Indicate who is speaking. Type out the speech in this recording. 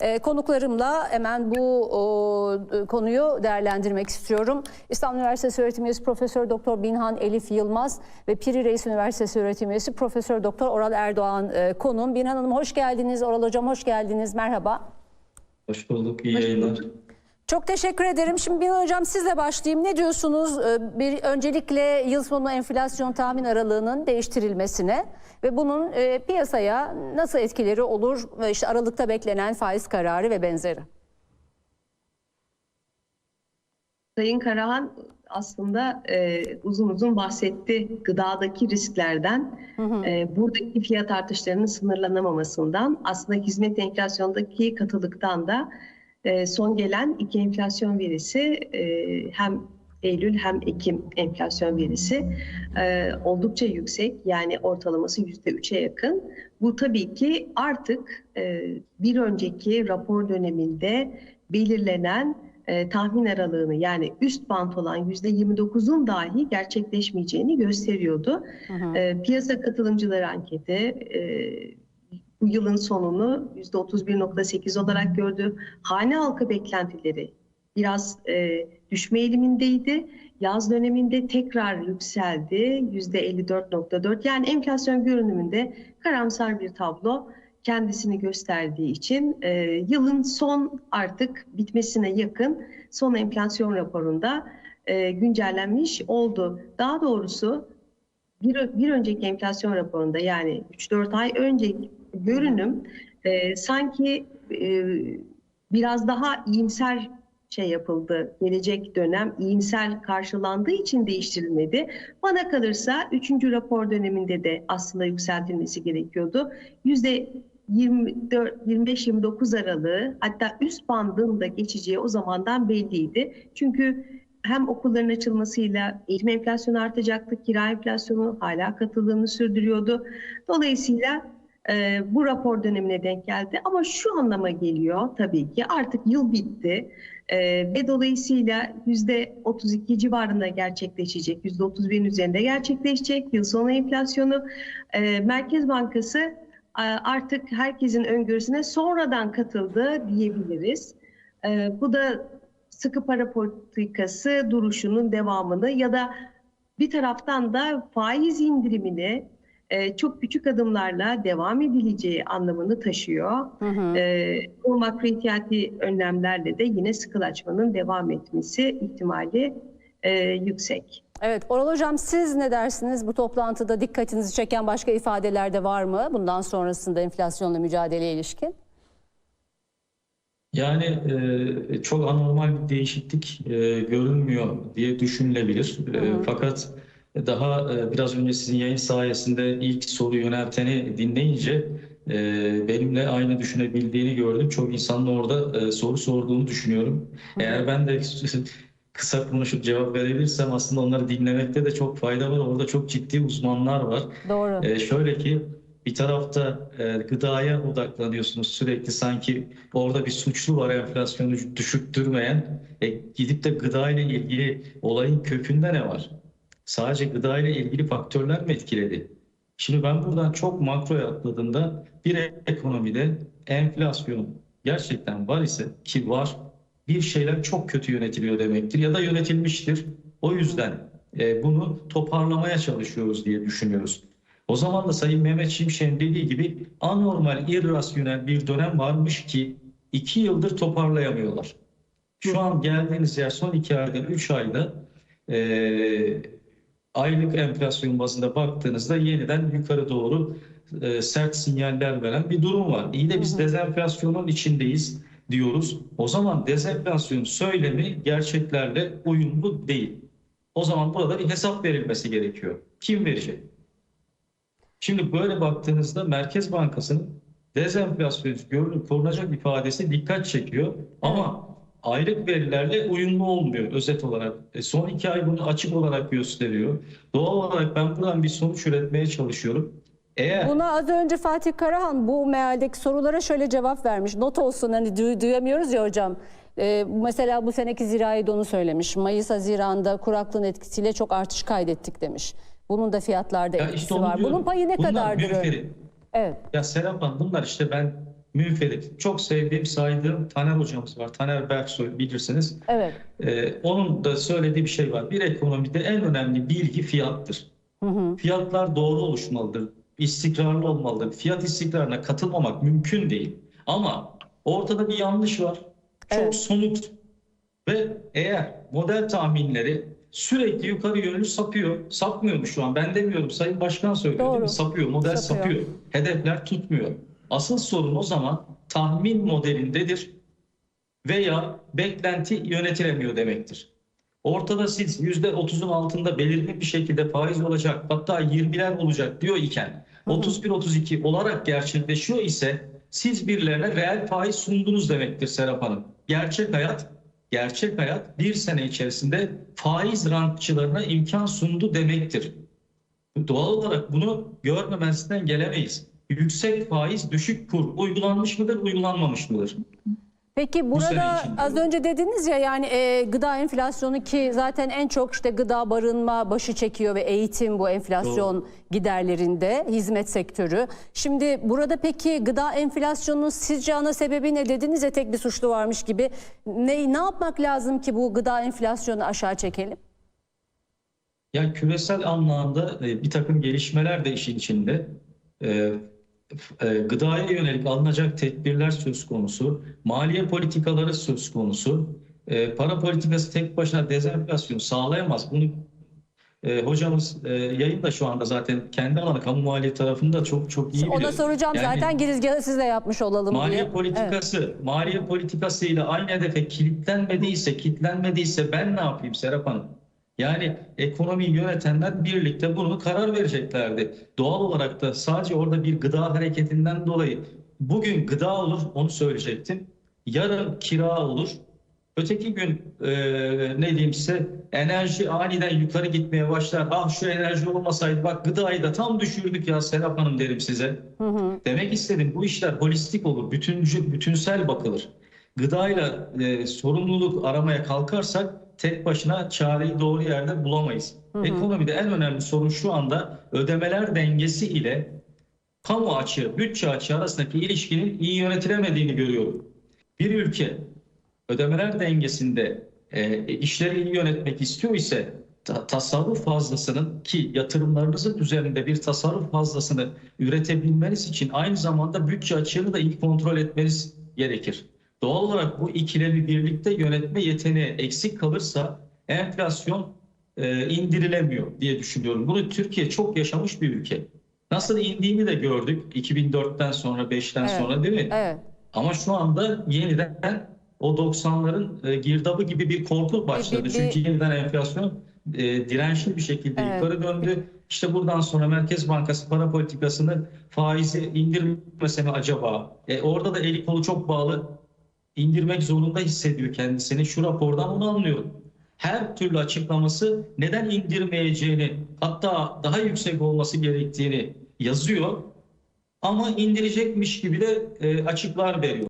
Speaker 1: E, konuklarımla hemen bu o, e, konuyu değerlendirmek istiyorum. İstanbul Üniversitesi öğretim üyesi Profesör Doktor Binhan Elif Yılmaz ve Piri Reis Üniversitesi öğretim üyesi Profesör Doktor Oral Erdoğan e, konuğum. Binhan Hanım hoş geldiniz. Oral Hocam hoş geldiniz. Merhaba.
Speaker 2: Hoş bulduk, iyi yayınlar.
Speaker 1: Çok teşekkür ederim. Şimdi Binhan Hocam sizle başlayayım. Ne diyorsunuz? Ee, Bir, öncelikle yıl sonu enflasyon tahmin aralığının değiştirilmesine ve bunun e, piyasaya nasıl etkileri olur? İşte Aralıkta beklenen faiz kararı ve benzeri.
Speaker 3: Sayın Karahan aslında e, uzun uzun bahsetti gıdadaki risklerden, e, buradaki fiyat artışlarının sınırlanamamasından, aslında hizmet enflasyondaki katılıktan da son gelen iki enflasyon verisi e, hem Eylül hem Ekim enflasyon verisi e, oldukça yüksek yani ortalaması yüzde üçe yakın. Bu tabii ki artık e, bir önceki rapor döneminde belirlenen e, tahmin aralığını yani üst bant olan yüzde 29'un dahi gerçekleşmeyeceğini gösteriyordu.
Speaker 1: Hı hı.
Speaker 3: E, piyasa katılımcıları anketi e, bu yılın sonunu yüzde 31.8 olarak gördü. Hane halkı beklentileri biraz e, düşme eğilimindeydi. Yaz döneminde tekrar yükseldi yüzde 54.4 yani enflasyon görünümünde karamsar bir tablo kendisini gösterdiği için e, yılın son artık bitmesine yakın son enflasyon raporunda e, güncellenmiş oldu. Daha doğrusu bir, bir önceki enflasyon raporunda yani 3-4 ay önceki görünüm e, sanki e, biraz daha iyimser şey yapıldı. Gelecek dönem iyimser karşılandığı için değiştirilmedi. Bana kalırsa 3. rapor döneminde de aslında yükseltilmesi gerekiyordu. Yüzde 25-29 aralığı hatta üst bandın da geçeceği o zamandan belliydi. Çünkü hem okulların açılmasıyla eğitim enflasyonu artacaktı, kira enflasyonu hala katılığını sürdürüyordu. Dolayısıyla e, bu rapor dönemine denk geldi. Ama şu anlama geliyor tabii ki artık yıl bitti e, ve dolayısıyla yüzde 32 civarında gerçekleşecek, yüzde 31'in üzerinde gerçekleşecek yıl sonu enflasyonu. E, Merkez Bankası e, artık herkesin öngörüsüne sonradan katıldı diyebiliriz. E, bu da sıkı para politikası duruşunun devamını ya da bir taraftan da faiz indirimini e, çok küçük adımlarla devam edileceği anlamını taşıyor.
Speaker 1: Hı hı.
Speaker 3: E, bu makro ihtiyati önlemlerle de yine sıkılaşmanın devam etmesi ihtimali e, yüksek.
Speaker 1: Evet Oral Hocam siz ne dersiniz? Bu toplantıda dikkatinizi çeken başka ifadeler de var mı? Bundan sonrasında enflasyonla mücadeleye ilişkin.
Speaker 2: Yani e, çok anormal bir değişiklik e, görünmüyor diye düşünülebilir. E,
Speaker 1: Hı hı.
Speaker 2: fakat daha e, biraz önce sizin yayın sayesinde ilk soru yönelteni dinleyince e, benimle aynı düşünebildiğini gördüm. Çok insanın orada e, soru sorduğunu düşünüyorum. Eğer ben de kısa konuşup cevap verebilirsem aslında onları dinlemekte de çok fayda var. Orada çok ciddi uzmanlar var.
Speaker 1: Doğru.
Speaker 2: Ee, şöyle ki bir tarafta e, gıdaya odaklanıyorsunuz sürekli sanki orada bir suçlu var enflasyonu düşürttürmeyen. E, gidip de gıda ile ilgili olayın kökünde ne var? Sadece gıda ile ilgili faktörler mi etkiledi? Şimdi ben buradan çok makroya atladığımda bir ekonomide enflasyon gerçekten var ise ki var bir şeyler çok kötü yönetiliyor demektir ya da yönetilmiştir. O yüzden e, bunu toparlamaya çalışıyoruz diye düşünüyoruz. O zaman da Sayın Mehmet Şimşek'in dediği gibi anormal, irrasyonel bir dönem varmış ki iki yıldır toparlayamıyorlar. Şu an geldiğiniz yer son iki ayda, üç ayda e, aylık enflasyon bazında baktığınızda yeniden yukarı doğru e, sert sinyaller veren bir durum var. İyi de biz
Speaker 1: Hı hı.
Speaker 2: dezenflasyonun içindeyiz diyoruz. O zaman dezenflasyon söylemi gerçeklerle uyumlu değil. O zaman burada bir hesap verilmesi gerekiyor. Kim verecek? Şimdi böyle baktığınızda Merkez Bankası'nın dezenflasyon görünüp korunacak ifadesi dikkat çekiyor. Ama aylık verilerle uyumlu olmuyor özet olarak. E, son iki ay bunu açık olarak gösteriyor. Doğal olarak ben buradan bir sonuç üretmeye çalışıyorum. Eğer
Speaker 1: Buna az önce Fatih Karahan bu mealdeki sorulara şöyle cevap vermiş. Not olsun hani duy- duyamıyoruz ya hocam. Ee, mesela bu seneki zirai donu söylemiş. Mayıs Haziran'da kuraklığın etkisiyle çok artış kaydettik demiş. Bunun da fiyatlarda
Speaker 2: ya
Speaker 1: etkisi
Speaker 2: işte
Speaker 1: var.
Speaker 2: diyorum.
Speaker 1: Bunun payı ne
Speaker 2: Bunlar
Speaker 1: kadardır?
Speaker 2: münferi.
Speaker 1: Evet.
Speaker 2: Ya Serap Hanım bunlar işte ben münferit. Çok sevdiğim, saydığım Taner hocamız var. Taner Berksoy bilirsiniz.
Speaker 1: Evet.
Speaker 2: Ee, onun da söylediği bir şey var. Bir ekonomide en önemli bilgi fiyattır.
Speaker 1: Hı hı.
Speaker 2: Fiyatlar doğru oluşmalıdır. istikrarlı olmalıdır. Fiyat istikrarına katılmamak mümkün değil. Ama ortada bir yanlış var. Çok
Speaker 1: Evet.
Speaker 2: somut. Ve eğer model tahminleri sürekli yukarı yönlü sapıyor. Sapmıyor mu şu an? Ben demiyorum. Sayın Başkan söylüyor? Sapıyor. Model
Speaker 1: Sapıyor.
Speaker 2: sapıyor. Hedefler tutmuyor. Asıl sorun o zaman tahmin modelindedir veya beklenti yönetilemiyor demektir. Ortada siz %30'un altında belirli bir şekilde faiz olacak hatta 20'ler olacak diyor iken 31-32 olarak gerçekleşiyor ise siz birilerine reel faiz sundunuz demektir Serap Hanım. Gerçek hayat gerçek hayat bir sene içerisinde faiz rantçılarına imkan sundu demektir. Doğal olarak bunu görmemezden gelemeyiz. Yüksek faiz, düşük kur uygulanmış mıdır, uygulanmamış mıdır?
Speaker 1: Peki burada
Speaker 2: içinde.
Speaker 1: az önce dediniz ya yani e, gıda enflasyonu ki zaten en çok işte gıda barınma başı çekiyor ve eğitim bu enflasyon giderlerinde hizmet sektörü. Şimdi burada peki gıda enflasyonunun sizce ana sebebi ne dediniz ya tek bir suçlu varmış gibi. Ne, ne yapmak lazım ki bu gıda enflasyonu aşağı çekelim?
Speaker 2: Ya küresel anlamda e, bir takım gelişmeler de işin içinde. E, Gıdaya yönelik alınacak tedbirler söz konusu, maliye politikaları söz konusu. E, Para politikası tek başına dezenflasyon sağlayamaz. Bunu e, hocamız e, yayında şu anda zaten kendi alanı kamu maliye tarafında çok çok iyi
Speaker 1: Ona
Speaker 2: bilir.
Speaker 1: soracağım
Speaker 2: Yani-
Speaker 1: zaten girizgahı sizle yapmış olalım diye.
Speaker 2: Maliye
Speaker 1: Evet.
Speaker 2: politikası, maliye politikasıyla aynı hedefe kilitlenmediyse, kilitlenmediyse ben ne yapayım Serap Hanım? Yani ekonomiyi yönetenler birlikte bunu karar vereceklerdi. Doğal olarak da sadece orada bir gıda hareketinden dolayı bugün gıda olur onu söyleyecektim. Yarın kira olur. Öteki gün e, ne diyeyim size enerji aniden yukarı gitmeye başlar. Ah şu enerji olmasaydı bak gıdayı da tam düşürdük ya Serap Hanım derim size.
Speaker 1: Hı hı.
Speaker 2: Demek istedim bu işler holistik olur, bütüncül, bütünsel bakılır. Gıdayla e, sorumluluk aramaya kalkarsak tek başına çareyi doğru yerde bulamayız. Ekonomide en önemli sorun şu anda ödemeler dengesi ile kamu açığı, bütçe açığı arasındaki ilişkinin iyi yönetilemediğini görüyorum. Bir ülke ödemeler dengesinde e, işleri iyi yönetmek istiyor ise ta- tasarruf fazlasının ki yatırımlarınızın üzerinde bir tasarruf fazlasını üretebilmeniz için aynı zamanda bütçe açığını da iyi kontrol etmeniz gerekir. Doğal olarak bu ikilemi birlikte yönetme yeteneği eksik kalırsa enflasyon e, indirilemiyor diye düşünüyorum. Bunu Türkiye çok yaşamış bir ülke. Nasıl indiğini de gördük 2004'ten sonra 5'ten
Speaker 1: Evet.
Speaker 2: sonra değil mi?
Speaker 1: Evet.
Speaker 2: Ama şu anda yeniden o 90'ların e, girdabı gibi bir korku başladı.
Speaker 1: bir-
Speaker 2: Çünkü yeniden enflasyon e, dirençli bir şekilde
Speaker 1: Evet.
Speaker 2: yukarı döndü. İşte buradan sonra Merkez Bankası para politikasını faizi indirmese mi acaba? E, orada da eli kolu çok bağlı. İndirmek zorunda hissediyor kendisini. Şu rapordan onu anlıyorum. Her türlü açıklaması neden indirmeyeceğini hatta daha yüksek olması gerektiğini yazıyor. Ama indirecekmiş gibi de e, açıklar veriyor.